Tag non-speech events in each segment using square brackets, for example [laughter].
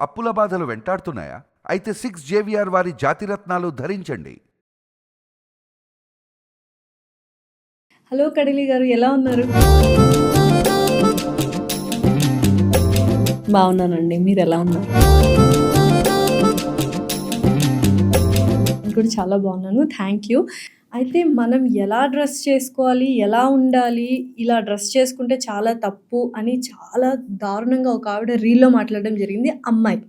అప్పుల బాధలు వెంటాడుతున్నాయా? అయితే సిక్స్ జేవిఆర్ వారి జాతిరత్నాలు ధరించండి. హలో కడిలి గారు ఎలా ఉన్నారు? బాగున్నానండి. మీరు ఎలా ఉన్నారు? కూడా చాలా బాగున్నాను. థ్యాంక్ యూ అయితే మనం ఎలా డ్రెస్ చేసుకోవాలి ఎలా ఉండాలి ఇలా డ్రెస్ చేసుకుంటే చాలా తప్పు అని చాలా దారుణంగా ఒక ఆవిడ రీల్లో మాట్లాడడం జరిగింది. అమ్మాయి.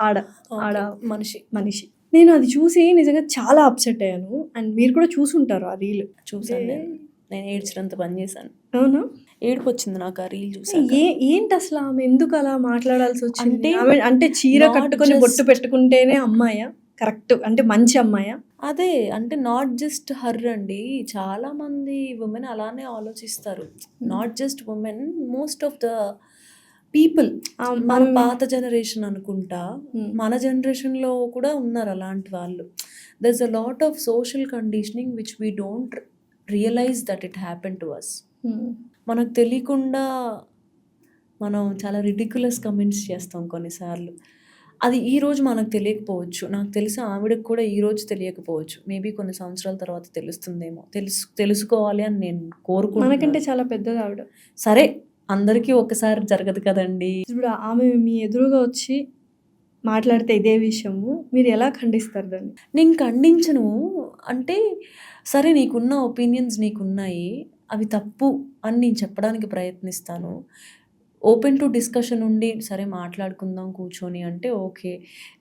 ఆడ ఆడ మనిషి. మనిషి. నేను అది చూసి నిజంగా చాలా అప్సెట్ అయ్యాను. అండ్ మీరు కూడా చూసుంటారు ఆ రీల్. చూసాను నేను. ఏడ్చినంత పని చేశాను. అవునా? ఏడుపు వచ్చింది నాకు ఆ రీల్ చూసి ఏ ఏంటి అసలు ఆమె? ఎందుకు అలా మాట్లాడాల్సి వచ్చింది? అంటే అంటే చీర కట్టుకొని బొట్టు పెట్టుకుంటేనే అమ్మాయా? కరెక్ట్. అంటే మంచి అమ్మాయా? అదే అంటే నాట్ జస్ట్ హర్ అండి. చాలా మంది ఉమెన్ అలానే ఆలోచిస్తారు. Not just women most of the people మన పాత జనరేషన్ అనుకుంటా. మన జనరేషన్లో కూడా ఉన్నారు అలాంటి వాళ్ళు. There's a lot of social conditioning which we don't realise that it happen to us. మనకు తెలియకుండా మనం చాలా రిడిక్యులస్ కమెంట్స్ చేస్తాం కొన్నిసార్లు. అది ఈ రోజు మనకు తెలియకపోవచ్చు. నాకు తెలిసి ఆవిడకి కూడా ఈ రోజు తెలియకపోవచ్చు. మేబీ కొన్ని సంవత్సరాల తర్వాత తెలుస్తుందేమో. తెలుసు తెలుసుకోవాలి అని నేను మనకంటే కోరుకుంటున్నాను చాలా పెద్దది ఆవిడ. సరే అందరికీ ఒకసారి జరగదు కదండి. ఇప్పుడు ఆమె మీ ఎదురుగా వచ్చి మాట్లాడితే ఇదే విషయము. మీరు ఎలా ఖండిస్తారు దాన్ని? నేను ఖండించను. అంటే సరే నీకున్న ఒపీనియన్స్ నీకున్నాయి. అవి తప్పు అని నేను చెప్పడానికి ప్రయత్నిస్తాను. ఓపెన్ టు డిస్కషన్ ఉండి సరే మాట్లాడుకుందాం కూర్చొని అంటే ఓకే.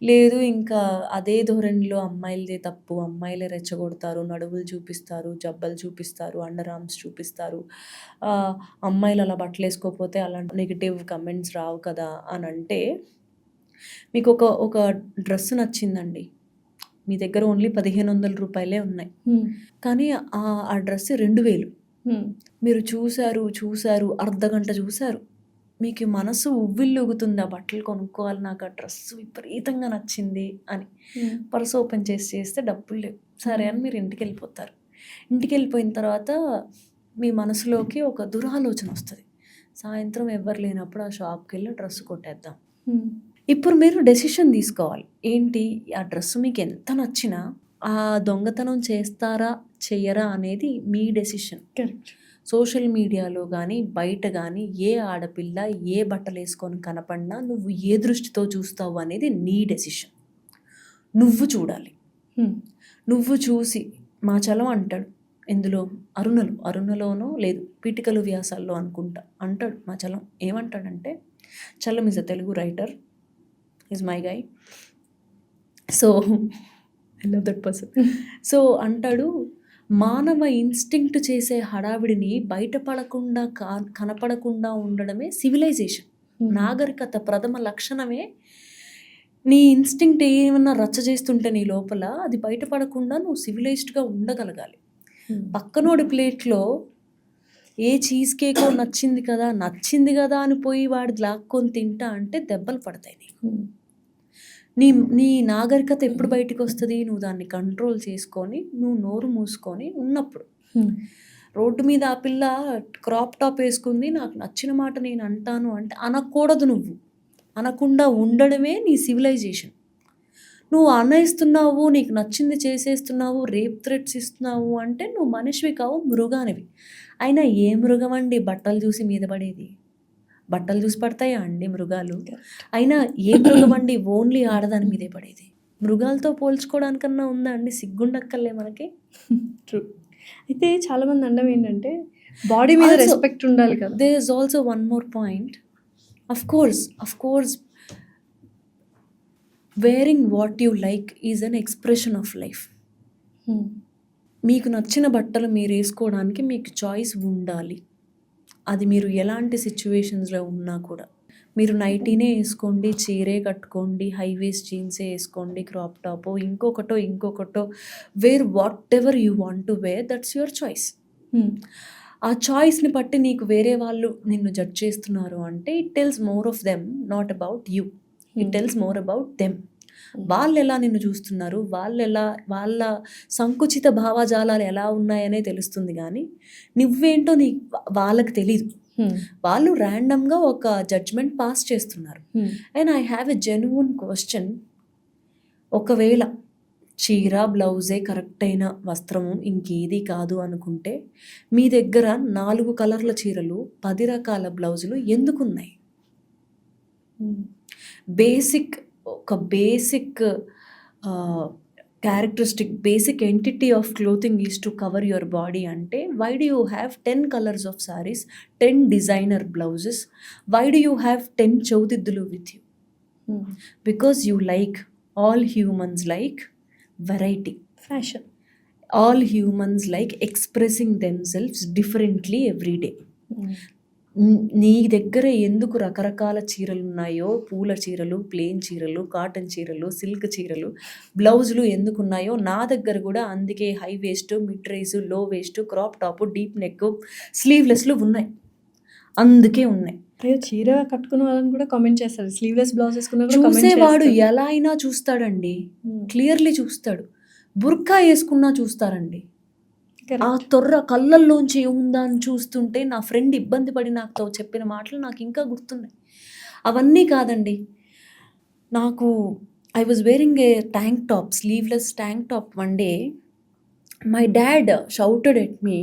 లేదు ఇంకా అదే ధోరణిలో అమ్మాయిలదే తప్పు. అమ్మాయిలే రెచ్చగొడతారు నడువులు చూపిస్తారు జబ్బలు చూపిస్తారు అండర్ ఆర్మ్స్ చూపిస్తారు. అమ్మాయిలు అలా బట్టలు వేసుకోకపోతే అలాంటి నెగిటివ్ కమెంట్స్ రావు కదా అని అంటే మీకు ఒక ఒక డ్రెస్ నచ్చిందండి. మీ దగ్గర ఓన్లీ పదిహేను వందల రూపాయలే ఉన్నాయి. కానీ ఆ ఆ డ్రెస్ రెండు వేలు. మీరు చూశారు చూశారు అర్ధ గంట చూశారు. మీకు మనసు ఉవ్విల్లుగుతుంది? ఆ బట్టలు కొనుక్కోవాలి నాకు ఆ డ్రెస్ విపరీతంగా నచ్చింది అని. పర్స్ ఓపెన్ చేసి చేస్తే డబ్బులు లేవు. సరే అని మీరు ఇంటికి వెళ్ళిపోతారు ఇంటికి వెళ్ళిపోయిన తర్వాత మీ మనసులోకి ఒక దురాలోచన వస్తుంది. సాయంత్రం ఎవరు లేనప్పుడు ఆ షాప్కి వెళ్ళి డ్రెస్ కొట్టేద్దాం. ఇప్పుడు మీరు డెసిషన్ తీసుకోవాలి. ఏంటి? ఆ డ్రెస్ మీకు ఎంత నచ్చినా ఆ దొంగతనం చేస్తారా చెయ్యరా అనేది మీ డెసిషన్. కరెక్ట్. సోషల్ మీడియాలో కానీ బయట కానీ ఏ ఆడపిల్ల ఏ బట్టలు వేసుకొని కనపడినా నువ్వు ఏ దృష్టితో చూస్తావు అనేది నీ డెసిషన్. నువ్వు చూడాలి. నువ్వు చూసి మా చలం అంటాడు. ఇందులో అరుణలు. అరుణలోనో లేదు పీటికలు వ్యాసాల్లో అనుకుంటా. అంటాడు మా చలం. ఏమంటాడంటే Chalam is a Telugu writer is my guy so I love that person so అంటాడు మానవ ఇన్స్టింక్ట్ చేసే హడావిడిని బయటపడకుండా కా కనపడకుండా ఉండడమే సివిలైజేషన్. నాగరికత ప్రథమ లక్షణమే. నీ ఇన్స్టింక్ట్ ఏమన్నా రచ్చ చేస్తుంటే నీ లోపల అది బయటపడకుండా నువ్వు సివిలైజ్డ్గా ఉండగలగాలి. పక్కనోడి ప్లేట్లో ఏ చీజ్ కేకో నచ్చింది కదా నచ్చింది కదా అని పోయి వాడి లాక్కొని తింటా అంటే దెబ్బలు పడతాయి నీకు. నీ నీ నాగరికత ఎప్పుడు బయటికి వస్తుంది? నువ్వు దాన్ని కంట్రోల్ చేసుకొని నువ్వు నోరు మూసుకొని ఉన్నప్పుడు. రోడ్డు మీద ఆ పిల్ల క్రాప్ టాప్ వేసుకుంది నాకు నచ్చిన మాట నేను అంటాను అంటే అనకూడదు నువ్వు. అనకుండా ఉండడమే నీ సివిలైజేషన్ నువ్వు అనేస్తున్నావు నీకు నచ్చింది చేసేస్తున్నావు రేప్ థ్రెట్స్ ఇస్తున్నావు అంటే నువ్వు మనిషివి కావు మృగానివి. అయినా ఏ మృగం అండి బట్టలు చూసి మీద పడేది? బట్టలు చూసి పడతాయా అండి మృగాలు? అయినా ఏ మృగం అండి? ఓన్లీ ఆడదాని మీదే పడేది. మృగాలతో పోల్చుకోవడానికన్నా ఉందా అండి? సిగ్గుండక్కర్లే మనకి. ట్రూ అయితే చాలా మంది అండం ఏంటంటే బాడీ మీద రెస్పెక్ట్ ఉండాలి కదా. there is also one more point. Of course of course wearing what you like is an expression of life. మీకు నచ్చిన బట్టలు మీరు వేసుకోవడానికి మీకు చాయిస్ ఉండాలి. అది మీరు ఎలాంటి సిచ్యువేషన్స్లో ఉన్నా కూడా. మీరు నైటీనే వేసుకోండి చీరే కట్టుకోండి హైవేస్ జీన్సే వేసుకోండి క్రాప్ టాపో ఇంకొకటో ఇంకొకటో wear whatever you want to wear that's your choice. ఆ చాయిస్ని బట్టి నీకు వేరే వాళ్ళు నిన్ను జడ్జ్ చేస్తున్నారు అంటే it tells more of them not about you. It tells more about them. వాళ్ళు ఎలా నిన్ను చూస్తున్నారు వాళ్ళు ఎలా వాళ్ళ సంకుచిత భావజాలాలు ఎలా ఉన్నాయనే తెలుస్తుంది కానీ నువ్వేంటో నీ వాళ్ళకి తెలీదు. వాళ్ళు ర్యాండమ్గా ఒక జడ్జ్మెంట్ పాస్ చేస్తున్నారు. And I have a genuine question ఒకవేళ చీర బ్లౌజే కరెక్ట్ అయిన వస్త్రము ఇంకేది కాదు అనుకుంటే మీ దగ్గర నాలుగు కలర్ల చీరలు పది రకాల బ్లౌజులు ఎందుకున్నాయి. బేసిక్ ఒక basic characteristic basic entity of clothing is to cover your body అంటే why do you have ten colours of saris ten designer blouses why do you have ten చౌదిద్దులు with you. Because you like all humans like variety fashion all humans like expressing themselves differently every day. నీ దగ్గర ఎందుకు రకరకాల చీరలు ఉన్నాయో పూల చీరలు plane చీరలు cotton చీరలు సిల్క్ చీరలు బ్లౌజులు ఎందుకు ఉన్నాయో నా దగ్గర కూడా అందుకే high waist mid రైజ్లో waist crop top deep neck స్లీవ్లెస్లు ఉన్నాయి. అందుకే ఉన్నాయి. చీర కట్టుకున్న వాళ్ళని కూడా కామెంట్ చేస్తారు. స్లీవ్లెస్ బ్లౌజ్ వేసుకున్న చూసేవాడు. ఎలా అయినా చూస్తాడండి. క్లియర్లీ చూస్తాడు. బుర్కా వేసుకున్నా చూస్తారండి. ఆ తొర్ర కళ్ళల్లోంచి ఉందా అని చూస్తుంటే నా ఫ్రెండ్ ఇబ్బంది పడి నాతో చెప్పిన మాటలు నాకు ఇంకా గుర్తున్నాయి. అవన్నీ కాదండి. నాకు I was wearing a tank top sleeveless tank top one day my dad shouted at me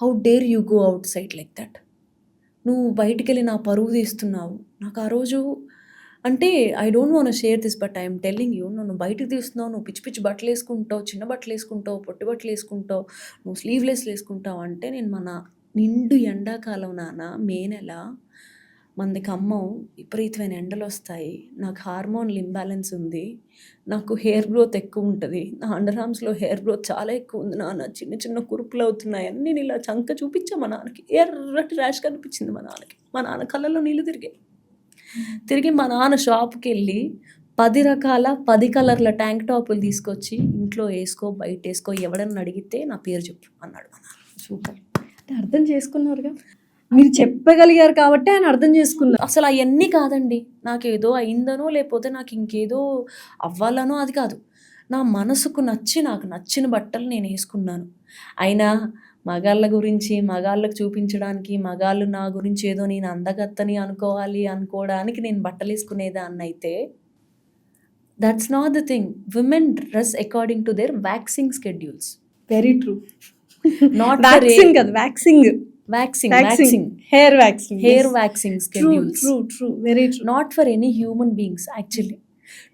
how dare you go outside like that నువ్వు బయటికి వెళ్ళి నా పరువు తీస్తున్నావు. నాకు ఆ రోజు అంటే I don't want share this but I'm telling you నన్ను బయటకు తీస్తున్నావు నువ్వు పిచ్చి పిచ్చి బట్టలు వేసుకుంటావు చిన్న బట్టలు వేసుకుంటావు పొట్టి బట్టలు వేసుకుంటావు నువ్వు స్లీవ్లెస్ వేసుకుంటావు. అంటే నేను మన నిండు ఎండాకాలం నాన్న మే నెల మనది ఖమ్మం విపరీతమైన ఎండలు వస్తాయి నాకు హార్మోన్లు ఇంబ్యాలెన్స్ ఉంది నాకు హెయిర్ గ్రోత్ ఎక్కువ ఉంటుంది నా అండర్ ఆర్మ్స్లో హెయిర్ గ్రోత్ చాలా ఎక్కువ ఉంది నాన్న చిన్న చిన్న కురుపులు అవుతున్నాయని నేను ఇలా చంక చూపించా మా నాన్నకి ఎర్రటి ర్యాష్ కనిపించింది మా నాన్నకి మా నాన్న కళ్ళలో నీళ్ళు తిరిగాయి. తిరిగి మా నాన్న షాప్కి వెళ్ళి పది రకాల పది కలర్ల ట్యాంక్ టాపులు తీసుకొచ్చి ఇంట్లో వేసుకో బయట వేసుకో ఎవడన్నా అడిగితే నా పేరు చెప్పు అన్నాడు మా నాన్న. సూపర్. అంటే అర్థం చేసుకున్నారుగా? మీరు చెప్పగలిగారు కాబట్టి ఆయన అర్థం చేసుకున్నారు. అసలు అవన్నీ కాదండి. నాకు ఏదో అయిందనో లేకపోతే నాకు ఇంకేదో అవ్వాలనో అది కాదు. నా మనసుకు నచ్చి నాకు నచ్చిన బట్టలు నేను వేసుకున్నాను. అయినా మగాళ్ళ గురించి మగాళ్ళకు చూపించడానికి మగాళ్ళు నా గురించి ఏదో నేను అందగత్తని అనుకోవాలి అనుకోవడానికి నేను బట్టలు వేసుకునేదాన్ని అయితే that's not the thing women dress according to their waxing schedules very true not waxing కదా waxing waxing waxing hair waxing hair waxing schedules true true very true not for any human beings actually.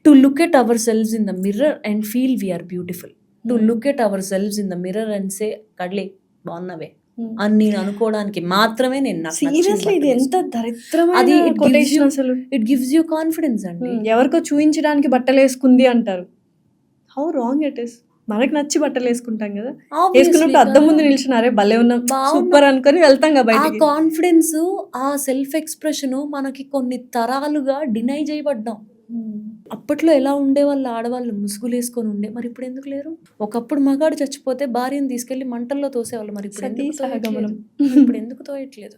To look at ourselves in the mirror and feel we are beautiful. To Hmm. look at ourselves in the mirror and say కడలే బాగున్నవే. అని నేను అనుకోవడానికి మాత్రమే నేను seriously ఇది ఎంత దరిద్రమైన అది అసలు. ఇట్ గివ్స్ యూ కాన్ఫిడెన్స్ అండి. ఎవరికో చూపించడానికి బట్టలు వేసుకుంది అంటారు. హౌ రాంగ్ ఇట్ ఇస్ మనకు నచ్చి బట్టలు వేసుకుంటాం కదా. వేసుకున్నప్పుడు అద్దం ముందు. నిల్చున్నారే భలే ఉన్నాం. సూపర్ అనుకొని వెళ్తాం కదా ఆ కాన్ఫిడెన్స్ ఆ సెల్ఫ్ ఎక్స్ప్రెషన్ మనకి కొన్ని తరాలుగా డినై చేయబడ్డాం. అప్పట్లో ఎలా ఉండేవాళ్ళు ఆడవాళ్ళు ముసుగులు వేసుకొని ఉండే మరి ఇప్పుడు ఎందుకు లేరు ఒకప్పుడు మగాడు చచ్చిపోతే భార్యను తీసుకెళ్ళి మంటల్లో తోసేవాళ్ళు మరి ఇప్పుడు ఎందుకు. తోయట్లేదు? ఇప్పుడు ఎందుకు తోయట్లేదు.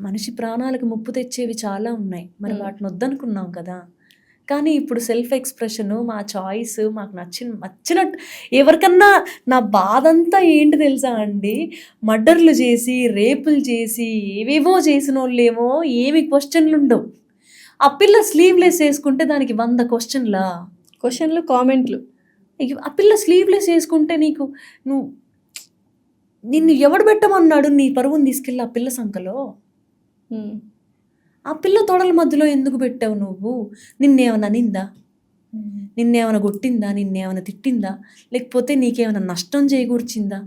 మనిషి ప్రాణాలకు ముప్పు తెచ్చేవి చాలా ఉన్నాయి మరి. వాటిని వద్దనుకున్నాం కదా కానీ ఇప్పుడు సెల్ఫ్ ఎక్స్ప్రెషన్ మా చాయిస్ మాకు నచ్చిన నచ్చినట్టు ఎవరికన్నా నా బాధ అంతా ఏంటి తెలుసా అండి మర్డర్లు చేసి రేపులు చేసి ఏవేవో చేసిన వాళ్ళేమో ఏమి క్వశ్చన్లు ఉండవు ఆ పిల్ల స్లీవ్లెస్ వేసుకుంటే దానికి వంద క్వశ్చన్లా క్వశ్చన్లు కామెంట్లు. ఆ పిల్ల స్లీవ్లెస్ వేసుకుంటే నీకు నువ్వు నిన్ను ఎవడు పెట్టమన్నాడు నీ పరువుని తీసుకెళ్ళి ఆ పిల్ల సంఖలో. ఆ పిల్ల తొడల మధ్యలో ఎందుకు పెట్టావు నువ్వు? నిన్నేమైనా నిందా? నిన్నేమైనా కొట్టిందా? నిన్నేమైనా తిట్టిందా? లేకపోతే నీకేమైనా నష్టం చేకూర్చిందా?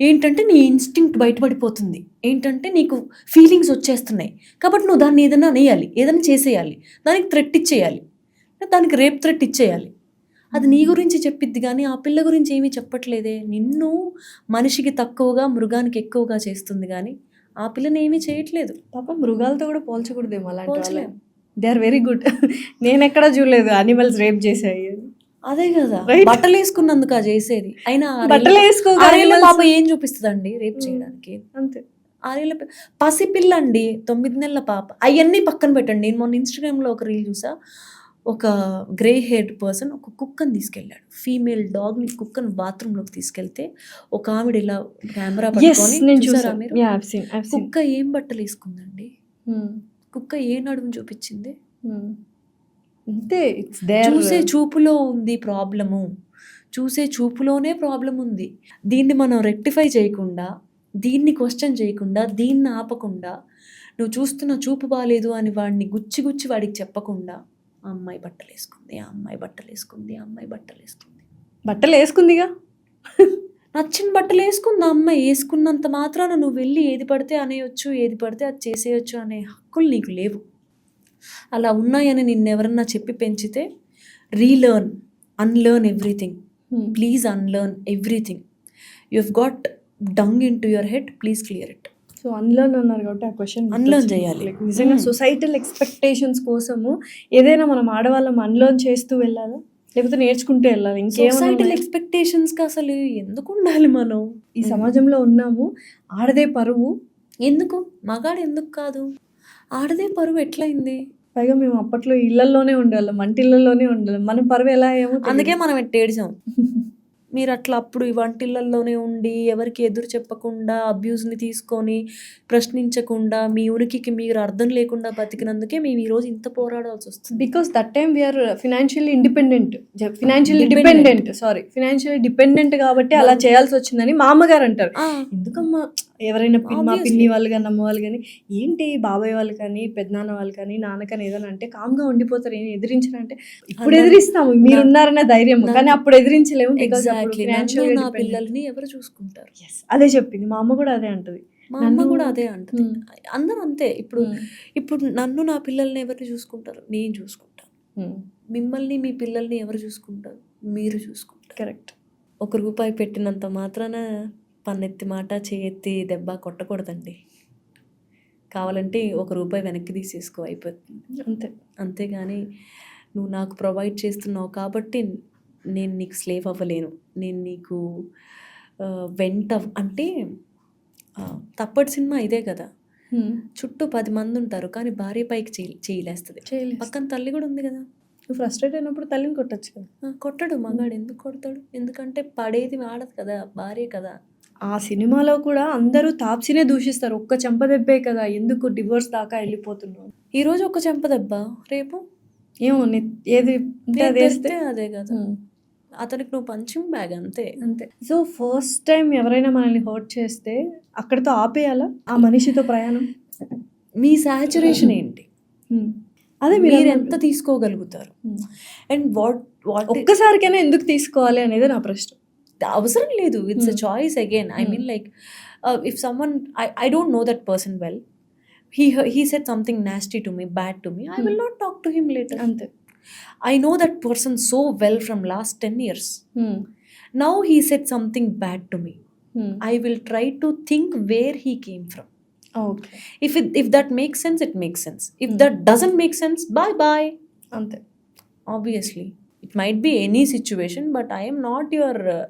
ఏంటంటే నీ ఇన్స్టింక్ట్ బయటపడిపోతుంది. ఏంటంటే నీకు ఫీలింగ్స్ వచ్చేస్తున్నాయి. కాబట్టి నువ్వు దాన్ని ఏదైనా అనేయాలి. ఏదైనా చేసేయాలి. దానికి థ్రెట్ ఇచ్చేయాలి. దానికి రేప్ థ్రెట్ ఇచ్చేయాలి. అది నీ గురించి చెప్పిద్ది కానీ ఆ పిల్ల గురించి ఏమీ చెప్పట్లేదే. నిన్ను మనిషికి తక్కువగా మృగానికి ఎక్కువగా చేస్తుంది కానీ ఆ పిల్లని ఏమీ చేయట్లేదు. పాప మృగాలతో కూడా పోల్చకూడదేమో అలాంటి పోల్చలేం. దే ఆర్ వెరీ గుడ్ నేను ఎక్కడా చూడలేదు అనిమల్స్ రేప్ చేసాయి అదే కదా. బట్టలు వేసుకున్నందుకు చేసేది. అయినా బట్టలు వేసుకోగా ఆరేళ్ళ animals- పాప ఏం చూపిస్తుందండి రేపు Hmm. చేయడానికి? అంతే. ఆరేళ్ళ పసిపిల్ల అండి తొమ్మిది నెలల పాప. అవన్నీ పక్కన పెట్టండి. నేను మొన్న ఇన్స్టాగ్రామ్లో ఒక రీల్ చూసా. ఒక గ్రే హెయిర్డ్ పర్సన్ ఒక కుక్కని తీసుకెళ్ళాడు. ఫీమేల్ డాగ్ని కుక్కని బాత్రూంలోకి తీసుకెళ్తే ఒక ఆవిడ ఇలా కెమెరా పట్టుకొని కుక్క ఏం బట్టలు వేసుకుందండి? కుక్క ఏ నడుము చూపించింది? అంతే. ఇట్స్ చూసే చూపులో ఉంది ప్రాబ్లము. చూసే చూపులోనే ప్రాబ్లం ఉంది. దీన్ని మనం రెక్టిఫై చేయకుండా దీన్ని క్వశ్చన్ చేయకుండా దీన్ని ఆపకుండా నువ్వు చూస్తున్న చూపు బాగాలేదు అని వాడిని గుచ్చి గుచ్చి వాడికి చెప్పకుండా ఆ అమ్మాయి బట్టలు వేసుకుంది ఆ అమ్మాయి బట్టలు వేసుకుంది ఆ అమ్మాయి బట్టలు వేసుకుంది బట్టలు వేసుకుందిగా నచ్చిన బట్టలు వేసుకుంది ఆ అమ్మాయి వేసుకున్నంత మాత్రాన నువ్వు వెళ్ళి ఏది పడితే అనేయొచ్చు ఏది పడితే అది చేసేయచ్చు అనే హక్కులు నీకు లేవు. అలా ఉన్నాయని నిన్నెవరన్నా చెప్పి పెంచితే relearn unlearn everything please unlearn everything you have got dung in to your head please clear it so unlearn అన్నారు కాబట్టి ఆ క్వశ్చన్ Unlearn చేయాలి. నిజంగా Hmm. సొసైటల్ ఎక్స్పెక్టేషన్స్ కోసము ఏదైనా మనం ఆడవాళ్ళం అన్లర్న్ చేస్తూ వెళ్ళాలా? లేకపోతే నేర్చుకుంటూ వెళ్ళాలి? సొసైటల్ ఇంకేమైనా ఎక్స్పెక్టేషన్స్కి అసలు ఎందుకు ఉండాలి మనం? ఈ సమాజంలో ఉన్నాము ఆడదే పరువు. ఎందుకు? మగాడు ఎందుకు కాదు? ఆడదే పరువు ఎట్లయింది? పైగా మేము అప్పట్లో ఇళ్ళలోనే ఉండేవాళ్ళం మంటిళ్ళలోనే ఉండేవాళ్ళం. మన పరువు ఎలా ఏమో అందుకే మనం ఎట్టేడిసాం [laughs] మీరు అట్లా అప్పుడు ఈ వంటిళ్ళల్లోనే ఉండి ఎవరికి ఎదురు చెప్పకుండా అబ్యూస్ని తీసుకొని ప్రశ్నించకుండా మీ ఉనికికి మీరు అర్థం లేకుండా బతికినందుకే మేము ఈరోజు ఇంత పోరాడాల్సి వస్తుంది. Because that time we are financially independent financially Dependent. Dependent sorry financially dependent కాబట్టి అలా చేయాల్సి వచ్చిందని మా అమ్మగారు అంటారు ఎందుకమ్మా? ఎవరైనా మా. పిన్ని వాళ్ళు కానీ అమ్మ వాళ్ళు కానీ ఏంటి బాబాయ్ వాళ్ళు కానీ పెద్దనాన్న వాళ్ళు కానీ నాన్న కానీ ఏదైనా అంటే కామ్గా ఉండిపోతారు. ఏం ఎదిరించారంటే ఇప్పుడు ఎదిరిస్తాము. మీరున్నారన్న ధైర్యం కానీ అప్పుడు ఎదిరించలేము నన్ను నా. పిల్లల్ని ఎవరు చూసుకుంటారు? అదే చెప్పింది. మా అమ్మ కూడా అదే అంటది. మా అమ్మ కూడా అదే అంటది. అందరూ అంతే. ఇప్పుడు. ఇప్పుడు నన్ను నా పిల్లల్ని ఎవరు చూసుకుంటారు? నేను చూసుకుంటాను. మిమ్మల్ని మీ పిల్లల్ని ఎవరు చూసుకుంటారు? మీరు చూసుకుంటారు. కరెక్ట్ ఒక రూపాయి పెట్టినంత మాత్రాన పన్నెత్తి మాట చేయెత్తి దెబ్బ కొట్టకూడదండి. కావాలంటే ఒక రూపాయి వెనక్కి తీసేసుకో అయిపోతుంది. అంతే. అంతేగాని నువ్వు నాకు ప్రొవైడ్ చేస్తున్నావు కాబట్టి నేను నీకు స్లేవ్ అవ్వలేను. నేను నీకు వెంట అంటే తప్పటి సినిమా ఇదే కదా. చుట్టూ పది మంది ఉంటారు కానీ భార్య పైకి చేయి చేయలేస్తుంది. పక్కన తల్లి కూడా ఉంది కదా. నువ్వు ఫ్రస్ట్రేట్ అయినప్పుడు తల్లిని కొట్టచ్చు కదా. కొట్టడు మగాడు. ఎందుకు కొడతాడు? ఎందుకంటే పడేది వాడదు కదా భార్య కదా. ఆ సినిమాలో కూడా అందరూ తాప్సినే దూషిస్తారు. ఒక్క చెంపదెబ్బే కదా ఎందుకు డివోర్స్ దాకా వెళ్ళిపోతున్నావు? ఈరోజు ఒక చెంప దెబ్బ? రేపు? ఏమో ఏది అది కదా. అతనికి నువ్వు పంచింగ్ బ్యాగ్ అంతే అంతే సో ఫస్ట్ టైం ఎవరైనా మనల్ని హర్ట్ చేస్తే అక్కడితో ఆపేయాలా ఆ మనిషితో ప్రయాణం మీ సాచురేషన్ ఏంటి Hmm. అదే మీరు. ఎంత తీసుకోగలుగుతారు. అండ్ వాట్ వాట్ ఒక్కసారికైనా ఎందుకు తీసుకోవాలి అనేది నా ప్రశ్న అవసరం లేదు it's a. Choice again I. Mean like if someone I I don't know that person well he he said something nasty to me bad to me I will. Not talk to him later అంతే I know that person so well from last ten years Hmm. Now he said something bad to me Hmm. I will try to think where he came from it if that makes sense it makes sense if Hmm. that doesn't make sense bye bye అంతే obviously it might be any situation but i am not your uh,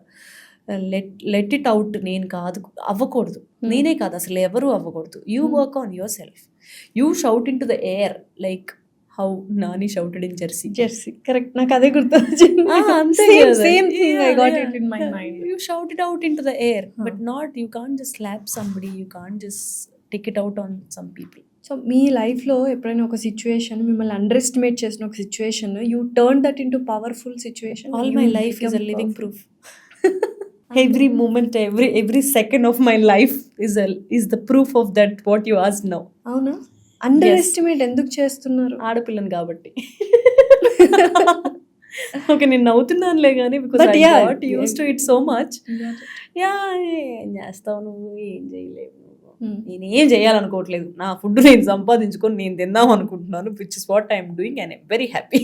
uh, let let it out నేను కాదు అవ్వకూడదు నేనే కాదు అసలు ఎవరు అవ్వకూడదు you Hmm. Work on yourself you shout in to the air like how Nani shouted in Jersey. Jersey. Correct. నాకు అదే గుర్తు అంతే same thing I got it in my mind you shout it out in to the air. But not you can just slap somebody you can just take it out on some people so మీ లైఫ్లో ఎప్పుడైనా ఒక situation మిమ్మల్ని underestimate చేసిన ఒక situation you turn that into powerful situation all my life is a living proof. [laughs] Every moment every every second of my life is a is the proof of that what you asked now. అవునా? Underestimate ఎందుకు చేస్తున్నారు? ఆడపిల్లని కాబట్టి. Okay నేను నవ్వుతున్నానులే కానీ because I got used to it so much yeah ఏం చేస్తావు నువ్వు? ఏం చేయలేవు Hmm. నేను ఏం చేయాలనుకోవట్లేదు. నా ఫుడ్ నేను సంపాదించుకొని నేను తిందాం అనుకుంటున్నాను which is what I'm doing and very happy